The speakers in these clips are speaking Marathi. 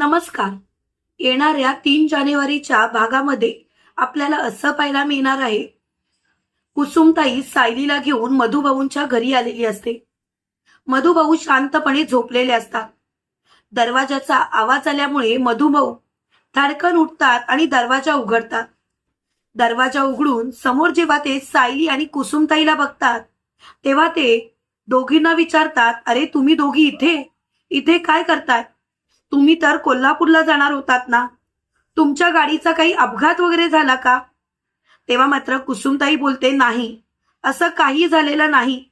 नमस्कार. येणाऱ्या तीन जानेवारीच्या भागामध्ये आपल्याला असं पाहायला मिळणार आहे. कुसुमताई सायलीला घेऊन मधुभाऊंच्या घरी आलेली असते. मधुभाऊ शांतपणे झोपलेले असतात. दरवाजाचा आवाज आल्यामुळे मधुभाऊ धाडकन उठतात आणि दरवाजा उघडतात. दरवाजा उघडून समोर जेव्हा ते सायली आणि कुसुमताईला बघतात तेव्हा ते दोघींना विचारतात अरे तुम्ही दोघी इथे? इथे काय करताय? तुम्ही तर कोल्हापूरला जाणार होतात ना? तुमच्या गाडीचा काही अपघात वगैरे झाला का? तेव्हा मात्र कुसुमताई बोलते नाही. असं काही झालेलं नाही.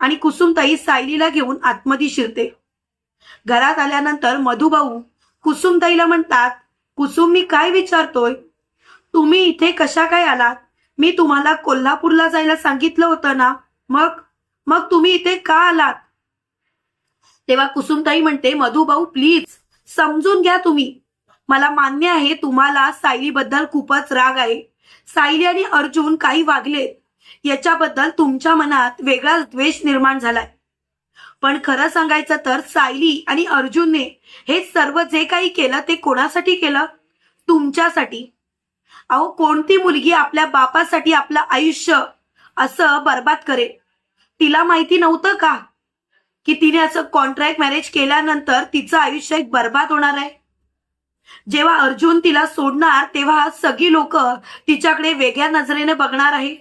आणि कुसुमताई सायलीला घेऊन आतमध्ये शिरते. घरात आल्यानंतर मधुभाऊ कुसुमताईला म्हणतात कुसुम मी काय विचारतोय? तुम्ही इथे कशा काय आलात? मी तुम्हाला कोल्हापूरला जायला सांगितलं होतं ना? मग? मग तुम्ही इथे का आलात? तेव्हा कुसुमताई म्हणते मधुभाऊ प्लीज. समजून घ्या तुम्ही. मला मान्य आहे तुम्हाला सायलीबद्दल खूपच राग आहे. सायली आणि अर्जुन काही वागले याच्याबद्दल तुमच्या मनात वेगळा द्वेष निर्माण झालाय. पण खरं सांगायचं तर सायली आणि अर्जुनने हे सर्व जे काही केलं ते कोणासाठी केलं? तुमच्यासाठी. अहो कोणती मुलगी आपल्या बापासाठी आपलं आयुष्य असं बर्बाद करेल? तिला माहिती नव्हतं का? की तिने असं कॉन्ट्रॅक्ट मॅरेज केल्यानंतर तिचं आयुष्य एक बर्बाद होणार आहे? जेव्हा अर्जुन तिला सोडणार तेव्हा सगळी लोक तिच्याकडे वेगळ्या नजरेने बघणार आहे.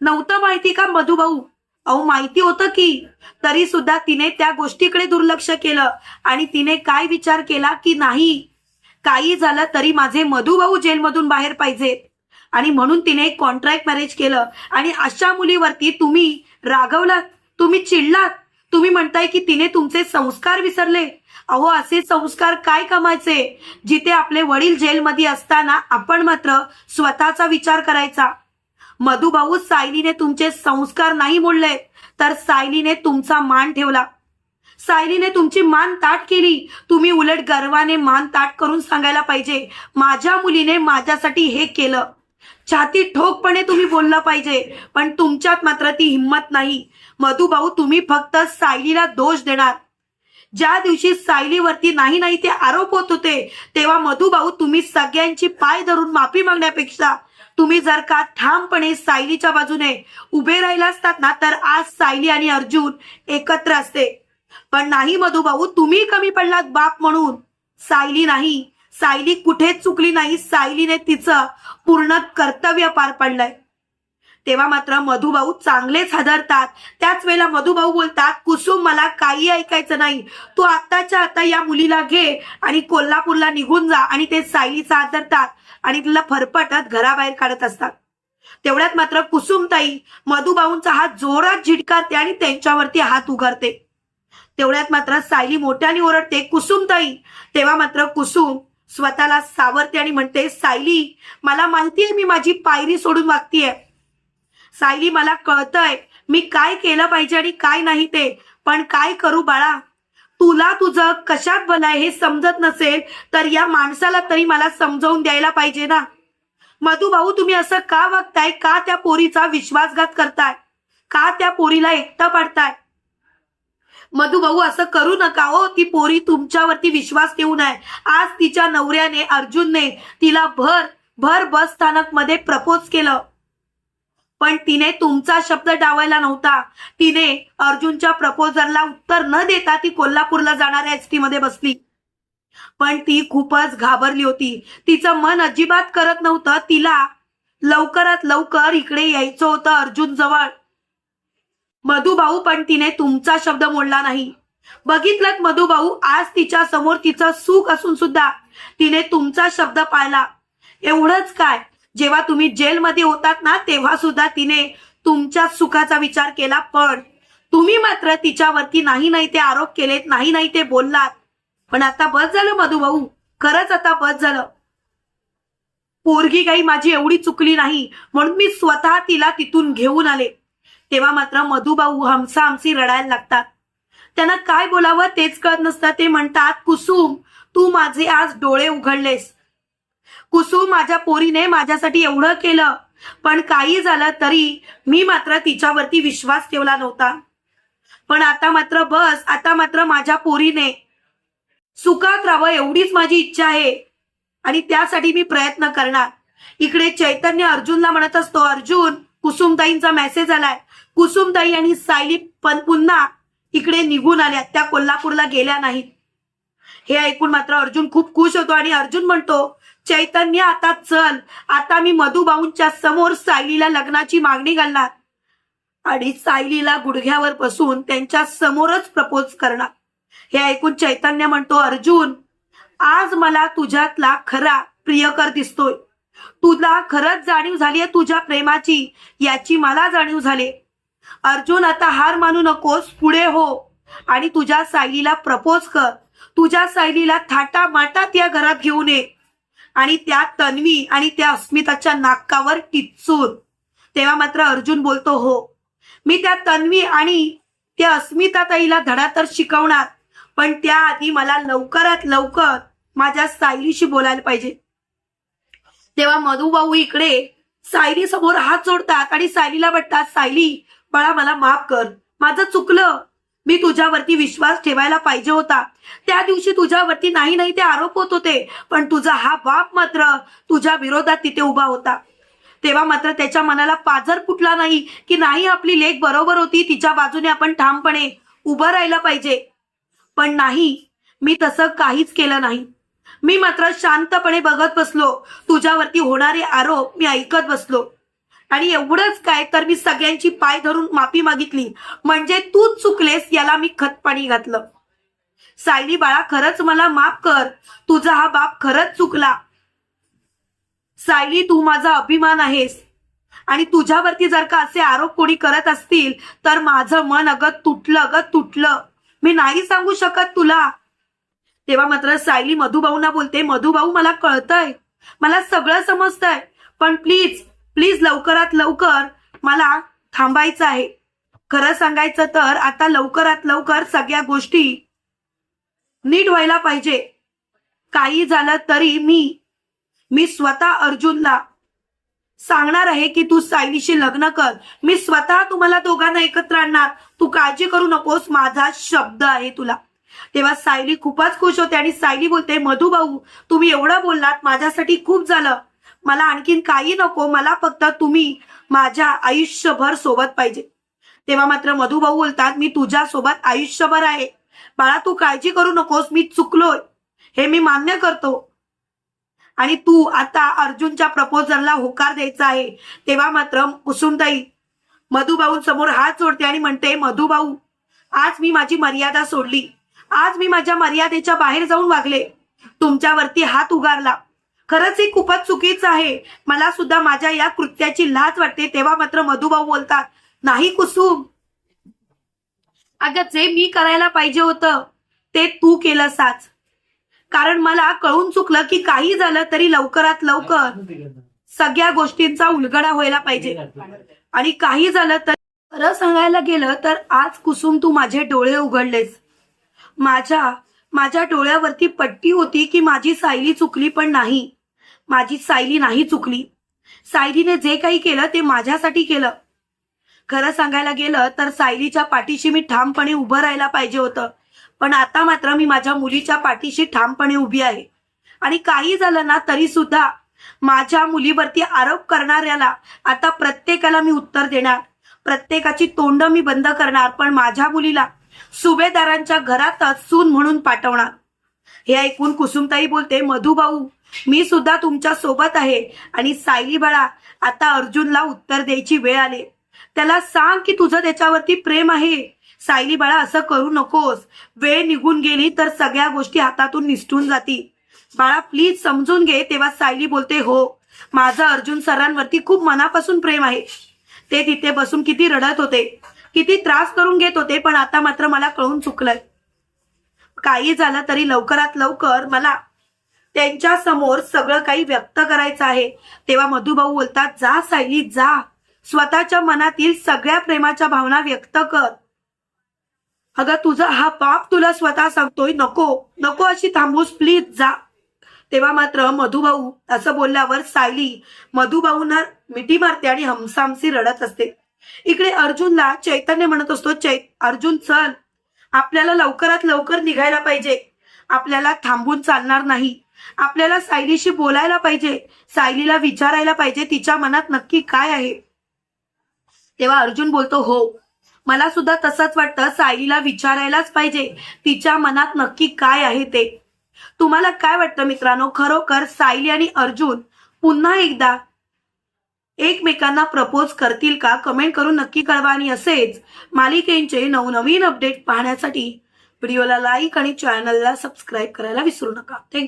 नव्हतं माहिती का मधुभाऊ? अहो माहिती होतं की तरी सुद्धा तिने त्या गोष्टीकडे दुर्लक्ष केलं आणि तिने काय विचार केला की नाही? काही झालं तरी माझे मधुभाऊ जेलमधून बाहेर पाहिजेत. आणि म्हणून तिने एक कॉन्ट्रॅक्ट मॅरेज केलं. आणि अशा मुलीवरती तुम्ही रागवलात तुम्ही चिडलात? तुम्ही म्हणताय की तिने तुमचे संस्कार विसरले. अहो असे संस्कार काय कमायचे? जिथे आपले वडील जेलमध्ये असताना आपण मात्र स्वतःचा विचार करायचा. मधुभाऊ सायलीने तुमचे संस्कार नाही मोडले तर सायलीने तुमचा मान ठेवला. सायलीने तुमची मान ताट केली. तुम्ही उलट गर्वाने मान ताट करून सांगायला पाहिजे माझ्या मुलीने माझ्यासाठी हे केलं. छाती ठोकपणे तुम्ही बोललं पाहिजे पण तुमच्यात मात्र ती हिंमत नाही. मधुभाऊ तुम्ही फक्त सायलीला दोष देणार. ज्या दिवशी सायलीवरती नाही नाही ते आरोप होत होते तेव्हा मधुभाऊ तुम्ही सगळ्यांची पाय धरून माफी मागण्यापेक्षा तुम्ही जर का ठामपणे सायलीच्या बाजूने उभे राहिले असतात ना तर आज सायली आणि अर्जुन एकत्र असते. पण नाही मधुभाऊ तुम्ही कमी पडलात बाप म्हणून. सायली नाही. सायली कुठेच चुकली नाही सायलीने तिचं पूर्ण कर्तव्य पार पडलंय. तेव्हा मात्र मधुभाऊ चांगलेच हदरतात. त्याच वेळेला मधुभाऊ बोलतात कुसुम मला काही ऐकायचं नाही. तू आत्ताच्या आता या मुलीला घे आणि कोल्हापूरला निघून जा आणि ते सायलीचा आदरतात आणि तिला फरफटत घराबाहेर काढत असतात. तेवढ्यात मात्र कुसुमताई मधुभाऊंचा हात जोरात झिडकारते आणि त्यांच्यावरती हात उघडते. तेवढ्यात मात्र सायली मोठ्याने ओरडते कुसुमताई. तेव्हा मात्र कुसुम स्वतःला सावरते आणि म्हणते सायली मला माहितीये मी माझी पायरी सोडून वागतीये. सायली मला कळतंय मी काय केलं पाहिजे आणि काय नाही ते. पण काय करू बाळा? तुला तुझं कशात भलं आहे हे समजत नसेल तर या माणसाला तरी मला समजवून द्यायला पाहिजे ना. मधुभाऊ तुम्ही असं का वागताय? का त्या पोरीचा विश्वासघात करताय? का त्या पोरीला एकटं पाडताय? मधुभाऊ असं करू नका हो. ती पोरी तुमच्यावरती विश्वास ठेवू नये आज तिच्या नवऱ्याने अर्जुनने तिला भर भर बस स्थानकमध्ये प्रपोज केलं. पण तिने तुमचा शब्द डावायला नव्हता. तिने अर्जुनच्या प्रपोजलला उत्तर न देता ती कोल्हापूरला जाणाऱ्या एस टी मध्ये बसली. पण ती खूपच घाबरली होती. तिचं मन अजिबात करत नव्हतं. तिला लवकरात लवकर इकडे यायचं होतं अर्जुन जवळ मधुभाऊ पण तिने तुमचा शब्द मोडला नाही. बघितलं मधुभाऊ आज तिच्या समोर तिचं सुख असून सुद्धा तिने तुमचा शब्द पाळला. एवढंच काय? जेव्हा तुम्ही जेलमध्ये होतात ना तेव्हा सुद्धा तिने तुमच्या सुखाचा विचार केला. पण तुम्ही मात्र तिच्यावरती नाही नाही ते आरोप केलेत नाही नाही ते बोललात. पण आता बस झालं मधुभाऊ खरंच आता बस झालं. पोरगी काही माझी एवढी चुकली नाही म्हणून मी स्वतः तिला तिथून घेऊन आले. तेव्हा मात्र मधुभाऊ हमसा हमसी रडायला लागतात. त्यांना काय बोलावं तेच कळत नसतं. ते म्हणतात कुसुम तू माझे आज डोळे उघडलेस. कुसुम माझ्या पोरीने माझ्यासाठी एवढं केलं. पण काही झालं तरी मी मात्र तिच्यावरती विश्वास ठेवला नव्हता. पण आता मात्र बस आता मात्र माझ्या पोरीने सुखात राहावं एवढीच माझी इच्छा आहे. आणि त्यासाठी मी प्रयत्न करणार. इकडे चैतन्य अर्जुनला म्हणत असतो अर्जुन कुसुमताईंचा मेसेज आलाय. कुसुमताई आणि सायली पण पुन्हा इकडे निघून आल्या. त्या कोल्हापूरला गेल्या नाहीत. हे ऐकून मात्र अर्जुन खूप खुश होतो आणि अर्जुन म्हणतो चैतन्य आता चल. आता मी मधुबाऊंच्या समोर सायलीला लग्नाची मागणी घालणार. आणि सायलीला गुडघ्यावर बसून त्यांच्या समोरच प्रपोज करणार. हे ऐकून चैतन्य म्हणतो अर्जुन आज मला तुझ्यातला खरा प्रियकर दिसतोय. तुला खरंच जाणीव झालीय तुझ्या प्रेमाची? याची मला जाणीव झाली. अर्जुन आता हार मानू नकोस पुढे हो. आणि तुझ्या सायलीला प्रपोज कर. तुझ्या सायलीला थाटा माटात या घरात घेऊन ये आणि त्या तन्वी आणि त्या अस्मिताच्या नाकावर टिचून. तेव्हा मात्र अर्जुन बोलतो हो. मी त्या तन्वी आणि त्या अस्मिता ताईला धडा तर शिकवणार. पण त्याआधी मला लवकरात लवकर माझ्या सायलीशी बोलायला पाहिजे. तेव्हा मधुभाऊ इकडे सायली समोर हात जोडतात आणि सायलीला म्हणतात सायली बाळा मला माफ कर. माझं चुकलं. मी तुझ्यावरती विश्वास ठेवायला पाहिजे होता. त्या दिवशी तुझ्यावरती नाही नाही ते आरोप होत होते. पण तुझा हा बाप मात्र तुझ्या विरोधात तिथे उभा होता. तेव्हा मात्र त्याच्या मनाला पाजर फुटला नाही की नाही आपली लेख बरोबर होती तिच्या बाजूने आपण ठामपणे उभं राहिलं पाहिजे. पण नाही मी तसं काहीच केलं नाही. मी मात्र शांतपणे बघत बसलो. तुझ्यावरती होणारे आरोप मी ऐकत बसलो. आणि एवढंच काय तर मी सगळ्यांची पाय धरून माफी मागितली. म्हणजे तू चुकलेस याला मी खतपाणी घातलं. सायली बाळा खरंच मला माफ कर. तुझा हा बाप खरंच चुकला. सायली तू माझा अभिमान आहेस. आणि तुझ्यावरती जर का असे आरोप कोणी करत असतील तर माझं मन अगं तुटलं अगं तुटलं. मी नाही सांगू शकत तुला. तेव्हा मात्र सायली मधुभाऊना बोलते मधुभाऊ मला कळतंय. मला सगळं समजतंय. पण प्लीज प्लीज लवकरात लवकर मला थांबायचं आहे. खरं सांगायचं तर आता लवकरात लवकर सगळ्या गोष्टी नीट व्हायला पाहिजे. काही झालं तरी मी मी स्वतः अर्जुनला सांगणार आहे की तू सायलीशी लग्न कर. मी स्वतः तुम्हाला दोघांना एकत्र आणणार. तू काळजी करू नकोस माझा शब्द आहे तुला. तेव्हा सायली खूपच खुश होते आणि सायली बोलते मधुभाऊ तुम्ही एवढं बोललात माझ्यासाठी खूप झालं. मला आणखीन काही नको मला फक्त तुम्ही माझ्या आयुष्यभर सोबत पाहिजे. तेव्हा मात्र मधुभाऊ बोलतात मी तुझ्या सोबत आयुष्यभर आहे. बाळा तू काळजी करू नकोस मी चुकलोय. हे मी मान्य करतो. आणि तू आता अर्जुनच्या प्रपोजलला होकार द्यायचा आहे. तेव्हा मात्र कुसुमताई मधुभाऊ समोर हात जोडते आणि म्हणते मधुभाऊ आज मी माझी मर्यादा सोडली. आज मी माझ्या मर्यादेच्या बाहेर जाऊन वागले. तुमच्यावरती हात उगारला. खरंच हे खूपच चुकीचं आहे. मला सुद्धा माझ्या या कृत्याची लाज वाटते तेव्हा मात्र मधुभाऊ बोलतात नाही कुसुम अगं जे मी करायला पाहिजे होतं ते तू केलं साच. कारण मला कळून चुकलं की काही झालं तरी लवकरात लवकर सगळ्या गोष्टींचा उलगडा व्हायला पाहिजे. आणि काही झालं तर खरं सांगायला गेलं तर आज कुसुम तू माझे डोळे उघडलेस. माझ्या माझ्या डोळ्यावरती पट्टी होती की माझी सायली चुकली पण नाही. माझी सायली नाही चुकली. सायलीने जे काही केलं ते माझ्यासाठी केलं. खरं सांगायला गेलं तर सायलीच्या पाठीशी मी ठामपणे उभं राहायला पाहिजे होतं. पण आता मात्र मी माझ्या मुलीच्या पाठीशी ठामपणे उभी आहे. आणि काही झालं ना तरी सुद्धा माझ्या मुलीवरती आरोप करणाऱ्याला आता प्रत्येकाला मी उत्तर देणार. प्रत्येकाची तोंड मी बंद करणार पण माझ्या मुलीला सुभेदारांच्या घरातच सून म्हणून पाठवणार. हे ऐकून कुसुमताई बोलते मधुभाऊ मी सुद्धा तुमच्यासोबत आहे आणि सायली बाळा आता अर्जुनला उत्तर द्यायची वेळ आली. त्याला सांग की तुझं त्याच्यावरती प्रेम आहे. सायली बाळा असं करू नकोस. वेळ निघून गेली तर सगळ्या गोष्टी हातातून निसटून जातील बाळा प्लीज समजून घे. तेव्हा सायली बोलते हो माझं अर्जुन सरांवरती खूप मनापासून प्रेम आहे. ते तिथे बसून किती रडत होते. किती त्रास करून घेत होते पण आता मात्र मला कळून चुकलंय. काही झालं तरी लवकरात लवकर मला त्यांच्यासमोर सगळं काही व्यक्त करायचं आहे. तेव्हा मधुभाऊ बोलतात जा सायली जा. स्वतःच्या मनातील सगळ्या प्रेमाच्या भावना व्यक्त कर. अगं तुझा हा पाप तुला स्वतः सांगतोय. नको नको अशी थांबूस प्लीज जा. तेव्हा मात्र मधुभाऊ असं बोलल्यावर सायली मधुभाऊंना मिठी मारते आणि हमसामसी रडत असते. इकडे अर्जुनला चैतन्य म्हणत असतो चै अर्जुन चल. आपल्याला लवकरात लवकर निघायला पाहिजे. आपल्याला थांबून चालणार नाही. आपल्याला सायलीशी बोलायला पाहिजे. सायलीला विचारायला पाहिजे तिच्या मनात नक्की काय आहे? तेव्हा अर्जुन बोलतो हो. मला सुद्धा तसंच वाटतं सायलीला विचारायलाच पाहिजे. तिच्या मनात नक्की काय आहे ते. तुम्हाला काय वाटतं मित्रांनो? खरोखर सायली आणि अर्जुन पुन्हा एकदा एकमेकांना प्रपोज करतील का कमेंट करून नक्की कळवा. आणि असेच मालिकेंचे नवनवीन अपडेट पाहण्यासाठी व्हिडिओला लाईक आणि चॅनलला सबस्क्राईब करायला विसरू नका. थँक्यू